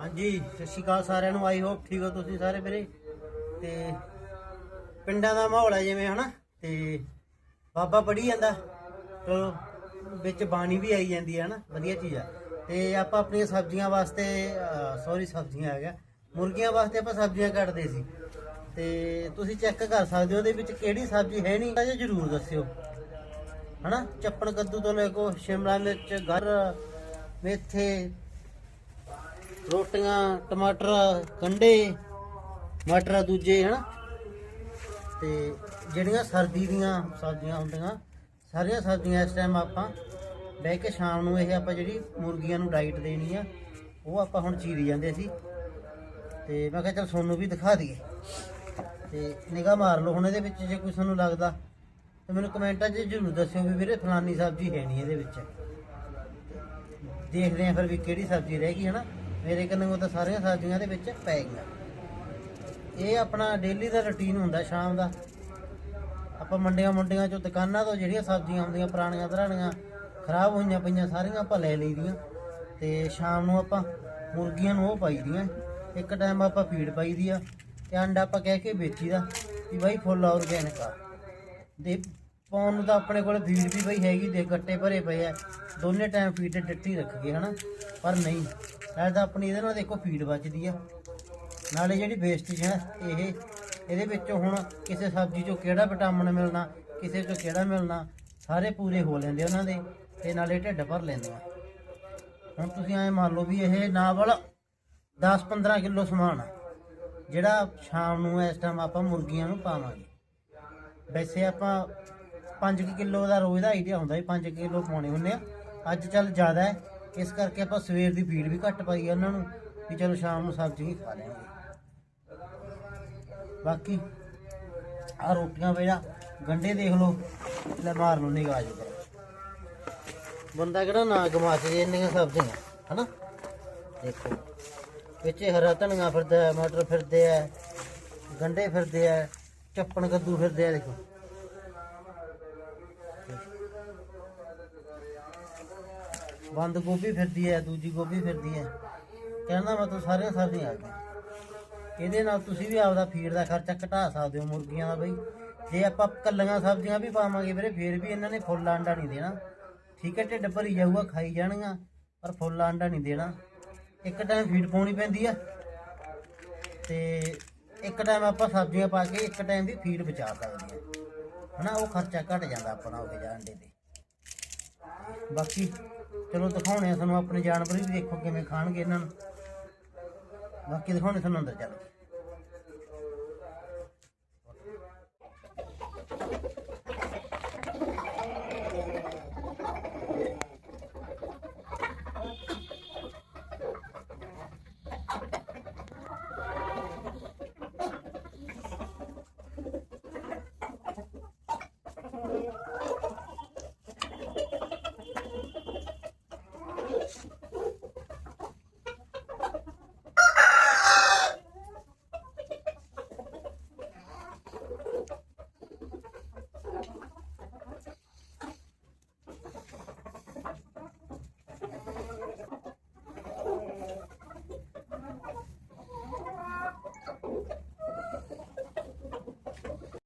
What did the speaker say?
ਹਾਂਜੀ, ਸਤਿ ਸ਼੍ਰੀ ਅਕਾਲ ਸਾਰਿਆਂ ਨੂੰ। ਆਈ ਹੋਪ ਠੀਕ ਹੋ ਤੁਸੀਂ ਸਾਰੇ ਵੀਰੇ? ਤੇ ਪਿੰਡਾਂ ਦਾ ਮਾਹੌਲ ਹੈ ਜਿਵੇਂ, ਹਨਾ? ਤੇ ਬਾਬਾ ਪੜੀ ਜਾਂਦਾ। ਚਲੋ, ਵਿੱਚ ਬਾਣੀ ਵੀ ਆਈ ਜਾਂਦੀ ਹੈ, ਹਨਾ? ਵਧੀਆ ਚੀਜ਼ ਆ। ਤੇ ਆਪਾਂ ਆਪਣੀਆਂ ਸਬਜ਼ੀਆਂ ਵਾਸਤੇ ਸੌਰੀ ਸਬਜ਼ੀਆਂ ਆ ਗਿਆ ਮੁਰਗੀਆਂ ਵਾਸਤੇ ਆਪਾਂ ਸਬਜ਼ੀਆਂ ਕੱਟਦੇ ਸੀ। ਤੇ ਤੁਸੀਂ ਚੈੱਕ ਕਰ ਸਕਦੇ ਹੋ, ਉਹਦੇ ਵਿੱਚ ਕਿਹੜੀ ਸਬਜ਼ੀ ਹੈ ਨਹੀਂ, ਤਾਂ ਜਰੂਰ ਦੱਸਿਓ। ਹਨਾ? ਚੱਪਣ ਕੱਦੂ ਤੋਂ ਲੈ ਕੋ ਸ਼ਿਮਲਾ ਮਿਰਚ ਗਰ ਮੇਥੇ ਰੋਟੀਆਂ, ਟਮਾਟਰ ਕੰਡੇ ਮਟਰ ਦੂਜੇ, ਹਨਾ? ਤੇ ਜਿਹੜੀਆਂ ਸਰਦੀ ਦੀਆਂ ਸਬਜ਼ੀਆਂ ਹੁੰਦੀਆਂ, ਸਾਰੀਆਂ ਸਬਜ਼ੀਆਂ ਇਸ ਟਾਈਮ ਆਪਾਂ ਬਹਿ ਕੇ ਸ਼ਾਮ ਨੂੰ ਇਹ ਆਪਾਂ ਜਿਹੜੀ ਮੁਰਗੀਆਂ ਨੂੰ ਡਾਈਟ ਦੇਣੀ ਆ, ਉਹ ਆਪਾਂ ਹੁਣ ਚੀਰੀ ਜਾਂਦੇ ਸੀ। ਤੇ ਮੈਂ ਕਿਹਾ ਚਲ ਤੁਹਾਨੂੰ ਵੀ ਦਿਖਾ ਦਈਏ। ਤੇ ਨਿਗਾਹ ਮਾਰ ਲਓ ਹੁਣ ਇਹਦੇ ਵਿੱਚ, ਜੇ ਕੋਈ ਤੁਹਾਨੂੰ ਲੱਗਦਾ। ਤੇ ਮੈਨੂੰ ਕਮੈਂਟਾਂ 'ਚ ਜ਼ਰੂਰ ਦੱਸਿਓ ਵੀ ਵੀਰੇ, ਫਲਾਨੀ ਸਬਜ਼ੀ ਹੈ ਨਹੀਂ ਇਹਦੇ ਵਿੱਚ। ਦੇਖਦੇ ਆਂ ਫਿਰ ਵੀ ਕਿਹੜੀ ਸਬਜ਼ੀ ਰਹਿ ਗਈ, ਹਨਾ? ਮੇਰੇ ਕੰਨੇ ਤਾਂ ਸਾਰੀਆਂ ਸਬਜ਼ੀਆਂ ਦੇ ਵਿੱਚ ਪੈ ਗਈਆਂ। ਇਹ ਆਪਣਾ ਡੇਲੀ ਦਾ ਰੁਟੀਨ ਹੁੰਦਾ ਸ਼ਾਮ ਦਾ। ਆਪਾਂ ਮੰਡੀਆਂ ਮੁੰਡੀਆਂ ਚੋਂ ਦੁਕਾਨਾਂ ਤੋਂ ਜਿਹੜੀਆਂ ਸਬਜ਼ੀਆਂ ਆਉਂਦੀਆਂ, ਪੁਰਾਣੀਆਂ ਧਰਾਣੀਆਂ ਖਰਾਬ ਹੋਈਆਂ ਪਈਆਂ, ਸਾਰੀਆਂ ਆਪਾਂ ਲੈ ਲਈਦੀਆਂ। ਤੇ ਸ਼ਾਮ ਨੂੰ ਆਪਾਂ ਮੁਰਗੀਆਂ ਨੂੰ ਉਹ ਪਾਈ ਦੀਆਂ ਇੱਕ ਟਾਈਮ ਆਪਾਂ ਫੀਡ ਪਾਈ ਦੀ ਆ ਤੇ ਅੰਡਾ ਆਪਾਂ ਕਹਿ ਕੇ ਵੇਚੀਦਾ ਵੀ ਬਾਈ ਫੁੱਲ ਆਰਗੈਨਿਕ ਆ। ਦੇ ਪਾਉਣ ਨੂੰ ਤਾਂ ਆਪਣੇ ਕੋਲ ਫੀਡ ਵੀ ਬਈ ਹੈਗੀ, ਦੇ ਗੱਟੇ ਭਰੇ ਪਏ ਆ। ਦੋਨੇ ਟਾਈਮ ਫੀਡ ਤੇ ਡੱਟੀ ਰੱਖ ਗਏ ਹਨਾ? ਪਰ ਨਹੀਂ। ਇਹ ਤਾਂ ਆਪਣੀ ਇਹਦੇ ਨਾਲ ਦੇਖੋ ਫੀਡ ਬਚਦੀ ਆ। ਨਾਲੇ ਜਿਹੜੀ ਵੇਸਟੇਜ ਹੈ, ਇਹ, ਇਹਦੇ ਵਿੱਚੋਂ ਹੁਣ ਕਿਸੇ ਸਬਜ਼ੀ ਚੋਂ ਕਿਹੜਾ ਵਿਟਾਮਿਨ ਮਿਲਣਾ, ਕਿਸੇ ਚੋਂ ਕਿਹੜਾ ਮਿਲਣਾ, ਸਾਰੇ ਪੂਰੇ ਹੋ ਲੈਂਦੇ ਉਹਨਾਂ ਦੇ, ਤੇ ਨਾਲੇ ਢਿੱਡ ਭਰ ਲੈਂਦੇ ਆ। ਹੁਣ ਤੁਸੀਂ ਐਂ ਮੰਨ ਲਓ ਵੀ ਇਹ ਨਾਵਲ 10-15 ਕਿਲੋ ਸਮਾਨ ਆ, ਜਿਹੜਾ ਸ਼ਾਮ ਨੂੰ ਇਸ ਟਾਈਮ ਆਪਾਂ ਮੁਰਗੀਆਂ ਨੂੰ ਪਾਵਾਂਗੇ। ਵੈਸੇ ਆਪਾਂ 5 ਕਿਲੋ ਦਾ ਰੋਜ਼ ਦਾ ਆਈਡੀਆ ਹੁੰਦਾ ਵੀ 5 ਕਿਲੋ ਪਾਉਣੇ ਹੁੰਦੇ ਆ। ਅੱਜ ਚੱਲ ਜ਼ਿਆਦਾ ਹੈ ਇਸ ਕਰਕੇ ਆਪਾਂ ਸਵੇਰ ਦੀ ਫੀਡ ਵੀ ਘੱਟ ਪਾਈ ਆ ਉਹਨਾਂ ਨੂੰ ਵੀ ਚਲੋ ਸ਼ਾਮ ਨੂੰ ਸਬਜ਼ੀ ਹੀ ਖਾ ਲੈਣਗੇ ਬਾਕੀ ਆ ਰੋਟੀਆਂ ਵੇੜਾ ਗੰਡੇ ਦੇਖ ਲਓ, ਲੈ ਮਾਰ ਲਓ ਨਿਗਾਹ ਜੋ ਬੰਦਾ ਕਿਹੜਾ ਨਾ ਗਮਾਚ ਜੇ ਇੰਨੀਆਂ ਸਬਜ਼ੀਆਂ, ਹਨਾ? ਦੇਖੋ, ਵਿੱਚ ਹਰਾ ਧਨੀਆ ਫਿਰਦਾ ਮਟਰ ਫਿਰਦੇ ਆ ਗੰਡੇ ਫਿਰਦੇ ਆ ਚੱਪਣ ਕੱਦੂ ਫਿਰਦੇ ਆ ਦੇਖੋ। ਬੰਦ ਗੋਭੀ ਫਿਰਦੀ ਹੈ, ਦੂਜੀ ਗੋਭੀ ਫਿਰਦੀ ਹੈ। ਕਹਿੰਦਾ ਮੈਂ ਮਤਲਬ ਸਾਰੀਆਂ ਸਬਜ਼ੀਆਂ ਆ ਗਈਆਂ ਇਹਦੇ ਨਾਲ ਤੁਸੀਂ ਵੀ ਆਪਦਾ ਫੀਡ ਦਾ ਖਰਚਾ ਘਟਾ ਸਕਦੇ ਹੋ ਮੁਰਗੀਆਂ ਦਾ ਬਈ। ਜੇ ਆਪਾਂ ਕੱਲੀਆਂ ਸਬਜ਼ੀਆਂ ਵੀ ਪਾਵਾਂਗੇ ਵੀਰੇ, ਫੇਰ ਵੀ ਇਹਨਾਂ ਨੇ ਫੁੱਲ ਆਂਡਾ ਨਹੀਂ ਦੇਣਾ। ਠੀਕ ਹੈ, ਢਿੱਡ ਭਰੀ ਜਾਊਗਾ, ਖਾਈ ਜਾਣਗੀਆਂ, ਪਰ ਫੁੱਲ ਆਂਡਾ ਨਹੀਂ ਦੇਣਾ। ਇੱਕ ਟਾਈਮ ਫੀਡ ਪਾਉਣੀ ਪੈਂਦੀ ਆ ਤੇ ਇੱਕ ਟਾਈਮ ਆਪਾਂ ਸਬਜ਼ੀਆਂ ਪਾ ਕੇ ਇੱਕ ਟਾਈਮ ਵੀ ਫੀਡ ਬਚਾ ਸਕਦੇ ਆ ਹਨਾ, ਉਹ ਖਰਚਾ ਘਟ ਜਾਂਦਾ ਆਪਣਾ ਹੋ ਗਿਆ ਅੰਡੇ ਤੇ। ਬਾਕੀ ਚਲੋ ਦਿਖਾਉਣੇ ਆ ਤੁਹਾਨੂੰ, ਆਪਣੇ ਜਾਨਵਰ ਵੀ ਦੇਖੋ ਕਿਵੇਂ ਖਾਣਗੇ ਇਹਨਾਂ ਨੂੰ। ਬਾਕੀ ਦਿਖਾਉਣੇ ਤੁਹਾਨੂੰ ਅੰਦਰ ਚੱਲ ਕੇ।